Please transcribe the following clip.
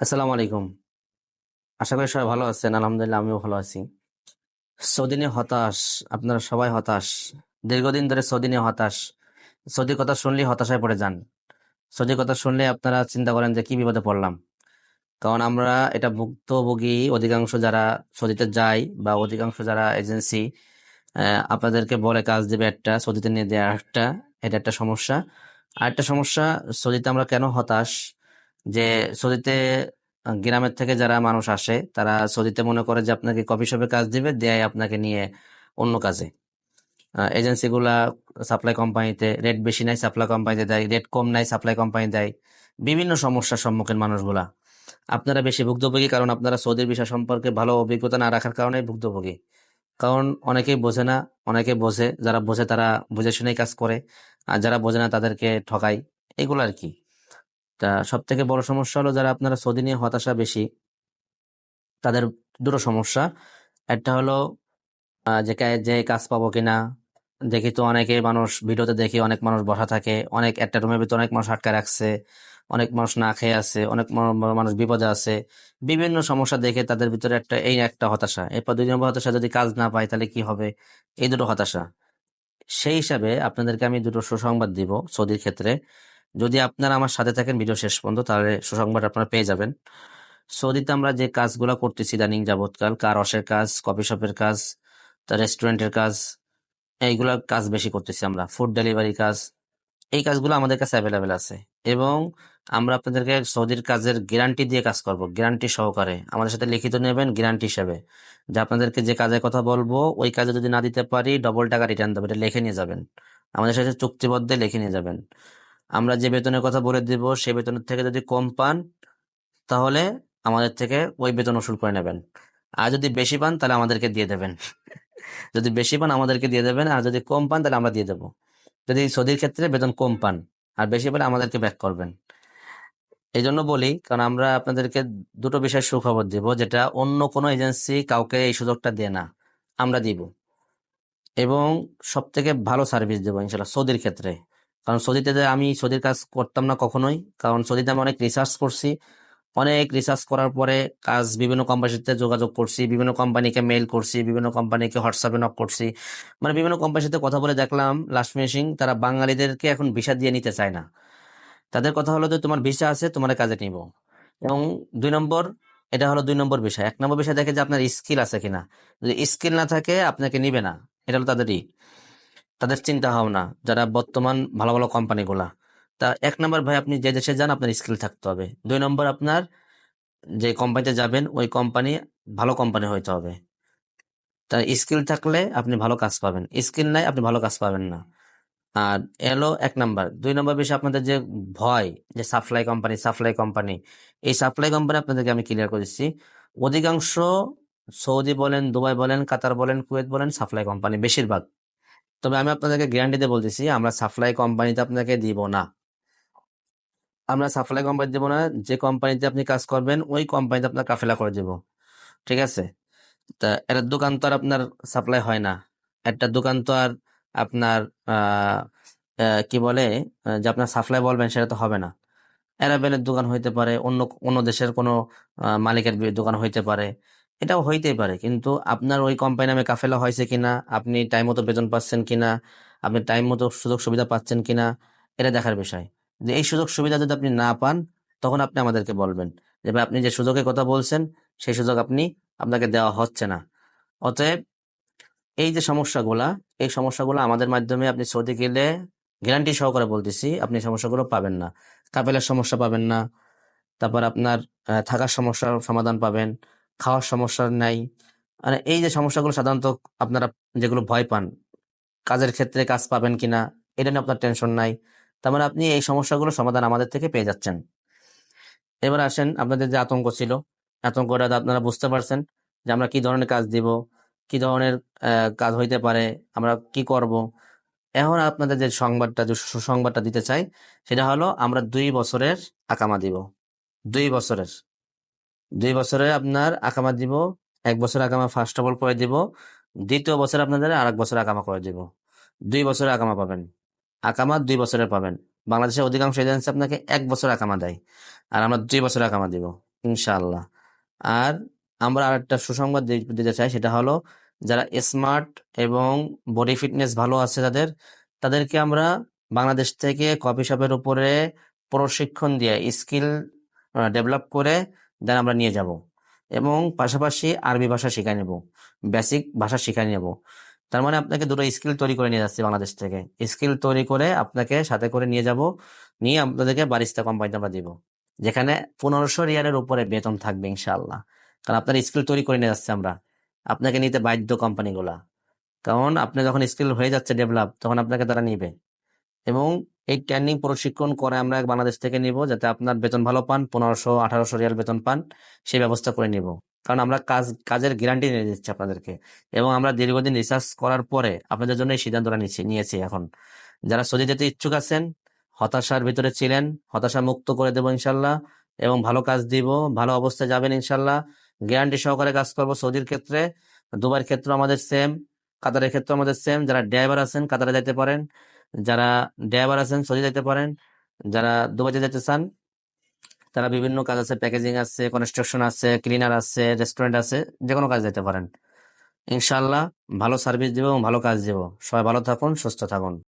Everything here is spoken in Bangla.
আসসালামু আলাইকুম। আশা করি সবাই ভালো আছেন, আলহামদুলিল্লাহ আমিও ভালো আছি। সৌদি নিয়ে হতাশ, আপনারা সবাই হতাশ। দীর্ঘদিন ধরে সৌদি নিয়ে হতাশ। সৌদির কথা শুনলেই হতাশায় পড়ে যান। সৌদির কথা শুনলে আপনারা চিন্তা করেন যে কি বিপদে পড়লাম। কারণ আমরা এটা ভুক্তভোগী অধিকাংশ যারা সৌদিতে যায় বা অধিকাংশ যারা এজেন্সি আপনাদেরকে বলে কাজ দেবে একটা, সৌদিতে নিয়ে দেওয়া একটা, এটা একটা সমস্যা। আর একটা সমস্যা, সৌদিতে আমরা কেন হতাশ? যে সৌদিতে গ্রামের থেকে যারা মানুষ আসে, তারা সৌদিতে মনে করে যে আপনাকে কফি শপে কাজ দিবে দেয় আপনাকে নিয়ে অন্য কাজে। এজেন্সি গুলা সাপ্লাই কোম্পানিতে রেট বেশি নাই সাপ্লাই কোম্পানিতে দেয় রেট কম নাই সাপ্লাই কোম্পানি দেয়। বিভিন্ন সমস্যার সম্মুখীন মানুষগুলা। আপনারা বেশি ভুক্তভোগী কারণ আপনারা সৌদির বিষয় সম্পর্কে ভালো অভিজ্ঞতা না রাখার কারণে ভুক্তভোগী। কারণ অনেকেই বোঝে না, অনেকে বোঝে, যারা বোঝে তারা বুঝে শুনেই কাজ করে, আর যারা বোঝে না তাদেরকে ঠকায়। এগুলো আর কি। তা সব থেকে বড় সমস্যা হলো যারা আপনারা সৌদি নিয়ে হতাশা বেশি, তাদের দুটো সমস্যা। একটা হলো যে যে কাজ পাবো কিনা, দেখি তো অনেকে মানুষ ভিডিওতে দেখি অনেক মানুষ বসা থাকে, অনেক একটা রুমের ভিতরে অনেক মানুষ আটকা রাখছে, অনেক মানুষ না খেয়ে আছে, অনেক মানুষ বিপদে আছে। বিভিন্ন সমস্যা দেখে তাদের ভিতরে একটা, এই একটা হতাশা। এরপর দুই নম্বর হতাশা, যদি কাজ না পায় তাহলে কি হবে? এই দুটো হতাশা। সেই হিসাবে আপনাদেরকে আমি দুটো সুসংবাদ দিব সৌদির ক্ষেত্রে। যদি আপনারা আমার সাথে থাকেন, ভিডিও শেষ পর্যন্ত, তাহলে সুসংবাদ আপনারা পেয়ে যাবেন। সৌদিতে আমরা যে কাজগুলো করতেছি ইদানিং যাবৎকাল কার ওয়াশের কাজ কফি শপের কাজ তার রেস্টুরেন্টের কাজ, এইগুলো কাজ বেশি করতেছি আমরা। ফুড ডেলিভারি কাজ, এই কাজগুলো আমাদের কাছে অ্যাভেলেবেল আছে। এবং আমরা আপনাদেরকে সৌদির কাজের গ্যারান্টি দিয়ে কাজ করব গ্যারান্টি সহকারে। আমাদের সাথে লিখিত নেবেন গ্যারান্টি হিসেবে। যে আপনাদেরকে যে কাজের কথা বলব, ওই কাজে যদি না দিতে পারি ডবল টাকা রিটার্ন দেবো, এটা লিখে নিয়ে যাবেন। আমাদের সাথে চুক্তিবদ্ধে লিখে নিয়ে যাবেন। আমরা যে বেতনের কথা বলে দিব সেই বেতনের থেকে যদি কম পান, তাহলে আমাদের থেকে ওই বেতন উসুল করে নেবেন। আর যদি বেশি পান, তাহলে আমাদেরকে দিয়ে দেবেন। যদি বেশি পান, আমাদেরকে দিয়ে দেবেন। আর যদি কম পান, তাহলে আমরা দিয়ে দেবো। যদি সৌদির ক্ষেত্রে বেতন কম পান, আর বেশি পেলে আমাদেরকে ব্যাক করবেন। এই জন্য বলি, কারণ আমরা আপনাদেরকে দুটো বিষয় সুখবর দিব, যেটা অন্য কোনো এজেন্সি কাউকে এই সুযোগটা দেয় না। আমরা দিব। এবং সব থেকে ভালো সার্ভিস দেবো, ইনশাল্লাহ, সৌদির ক্ষেত্রে। কারণ সৌদিতে আমি সৌদির কাজ করতাম না কখনোই, কারণ সৌদিতে আমি অনেক রিসার্চ করছি। অনেক রিসার্চ করার পরে কাজ বিভিন্ন কোম্পানির সাথে যোগাযোগ করছি, বিভিন্ন কোম্পানিকে মেইল করছি, বিভিন্ন কোম্পানিকে হোয়াটসঅ্যাপে নক করছি। মানে বিভিন্ন কোম্পানির সাথে কথা বলে দেখলাম লাস্ট ফিনিশিং তারা বাঙালিদেরকে এখন ভিসা দিয়ে নিতে চায় না। তাদের কথা হলো যে তোমার ভিসা আছে, তোমার কাজে নিব। এবং দুই নম্বর, এটা হলো দুই নম্বর বিষয়। এক নম্বর বিষয় দেখে যে আপনার স্কিল আছে কিনা। যদি স্কিল না থাকে, আপনাকে নিবে না। এটা হলো তাদেরই তাদের চিন্তা ভাবনা যারা বর্তমান ভালো ভালো কোম্পানিগুলা। তা এক নম্বর ভাই, আপনি যে দেশে যান, আপনার স্কিল থাকতে হবে। দুই নম্বর, আপনার যে কোম্পানিতে যাবেন, ওই কোম্পানি ভালো কোম্পানি হইতে হবে। তার স্কিল থাকলে আপনি ভালো কাজ পাবেন। স্কিল নাই, আপনি ভালো কাজ পাবেন না। আর এলো এক নাম্বার। দুই নম্বর বিষয়, আপনাদের যে ভয়, যে সাপ্লাই কোম্পানি সাপ্লাই কোম্পানি, এই সাপ্লাই কোম্পানি আপনাদেরকে আমি ক্লিয়ার করেছি। অধিকাংশ সৌদি বলেন, দুবাই বলেন, কাতার বলেন, কুয়েত বলেন, সাপ্লাই কোম্পানি বেশিরভাগ। তবে আমি আপনাদেরকে গ্যারান্টি দিয়ে বলতেছি, আমরা সাপ্লাই কোম্পানিতে আপনাকে দিব না। আমরা সাপ্লাই কোম্পানি দেবো না, যে কোম্পানিতে আপনি কাজ করবেন, ওই কোম্পানিতে আপনার কাফেলা করে দেব। ঠিক আছে? তা একটা দোকান তো আর আপনার সাপ্লাই হয় না। একটা দোকান তো আর আপনার কি বলে যে আপনার সাপ্লাই বলবেন সেটা তো হবে না। অ্যারাবেলের দোকান হইতে পারে, অন্য অন্য দেশের কোনো মালিকের দোকান হইতে পারে। এটাও হইতেই পারে। কিন্তু আপনার ওই কোম্পানি নামে কাফেলা হয়েছে কিনা, আপনি টাইম মতো বেতন পাচ্ছেন কিনা, আপনি টাইম মতো সুযোগ সুবিধা পাচ্ছেন কিনা, এটা দেখার বিষয়। যে এই সুযোগ সুবিধা যদি আপনি না পান, তখন আপনি আমাদেরকে বলবেন যে, ভাই, আপনি যে সুযোগের কথা বলছেন, সেই সুযোগ আপনি আপনাকে দেওয়া হচ্ছে না। অতএব এই যে সমস্যাগুলা, এই সমস্যাগুলো আমাদের মাধ্যমে আপনি সৌদি গেলে গ্যারান্টি সহকারে বলতেছি, আপনি সমস্যাগুলো পাবেন না। কাপেলের সমস্যা পাবেন না। তারপর আপনার থাকার সমস্যার সমাধান পাবেন। খাওয়ার সমস্যা নাই। মানে এই যে সমস্যাগুলো সাধারণত আপনারা যেগুলো ভয় পান, কাজের ক্ষেত্রে কাজ পাবেন কিনা, এটা নিয়ে আপনার টেনশন নাই। তার মানে আপনি এই সমস্যাগুলো সমাধান আমাদের থেকে পেয়ে যাচ্ছেন। এবার আসেন, আপনাদের যে আতঙ্ক ছিল, আতঙ্কটা আপনারা বুঝতে পারছেন যে আমরা কি ধরনের কাজ দিব, কি ধরনের কাজ হইতে পারে, আমরা কি করব। এখন আপনাদের যে সংবাদটা, যে সুসংবাদটা দিতে চাই, সেটা হলো আমরা দুই বছরের আকামা দিব। দুই বছরের। দুই বছরে আপনার আকামা দিব, এক বছর আকামা ফার্স্ট অফ অল করে দিব, দ্বিতীয় বছর আপনাদের আর এক বছর আকামা করে দিব। দুই বছরে আকামা পাবেন, আকামা দুই বছরের পাবেন। বাংলাদেশের অধিকাংশ এজেন্সি আপনাকে এক বছর আকামা দেয়, আর আমরা দুই বছর আকামা দিব, ইনশাআল্লাহ। আর আমরা আরেকটা সুসংবাদ দিতে চাই, সেটা হলো যারা স্মার্ট এবং বডি ফিটনেস ভালো আছে যাদের তাদেরকে আমরা বাংলাদেশ থেকে কফি শপের উপরে প্রশিক্ষণ দিয়ে স্কিল ডেভেলপ করে দেন আমরা নিয়ে যাব। এবং পাশাপাশি আরবি ভাষা শিখাই নেব। বেসিক ভাষা শিখাই নেব। তার মানে আপনাকে দুটো স্কিল তৈরি করে নিয়ে যাচ্ছি বাংলাদেশ থেকে। স্কিল তৈরি করে আপনাকে সাথে করে নিয়ে যাব। নিয়ে আপনাদেরকে বারিস্তা কোম্পানিতে আমরা দিব। যেখানে পনেরোশো রিয়ালের উপরে বেতন থাকবে ইনশাআল্লাহ। কারণ আপনার স্কিল তৈরি করে নিয়ে যাচ্ছে আমরা। আপনাকে নিতে বাধ্য কোম্পানিগুলা কারণ আপনি যখন স্কিল হয়ে যাচ্ছে ডেভেলপ তখন আপনাকে তারা নিবে। এবং এই ট্রেনিং প্রশিক্ষণ করে আমরা বাংলাদেশ থেকে নিব যাতে আপনার বেতন ভালো পান, পনেরোশো, আঠারোশো রিয়াল বেতন পান, সেই ব্যবস্থা করে নিব। কারণ আমরা কাজ, কাজের গ্যারান্টি নিয়ে দিচ্ছি আপনাদেরকে। এবং আমরা দীর্ঘদিন রিসার্চ করার পরে আপনাদের জন্য এই সিদ্ধান্তটা নিচ্ছি নিয়েছি এখন। যারা সৌদি যেতে ইচ্ছুক আছেন, হতাশার ভিতরে ছিলেন, হতাশা মুক্ত করে দেবো ইনশাল্লাহ এবং ভালো কাজ দিব, ভালো অবস্থায় যাবেন ইনশাল্লাহ। গ্যারান্টি সহকারে কাজ করব সৌদির ক্ষেত্রে, দুবাইয়ের ক্ষেত্রে আমাদের সেম কাতারের ক্ষেত্রে আমাদের সেম যারা ড্রাইভার আছেন, কাতারে যেতে পারেন যারা ড্রাইভার আছেন সৌদি যেতে পারেন। যারা দুবাজে যেতে চান, তারা বিভিন্ন কাজ আছে। প্যাকেজিং আছে, কনস্ট্রাকশন আছে, ক্লিনার আছে, রেস্টুরেন্ট আছে যে কোনো কাজ যেতে পারেন। ইনশাল্লাহ ভালো সার্ভিস দিব এবং ভালো কাজ দিব। সবাই ভালো থাকুন, সুস্থ থাকুন।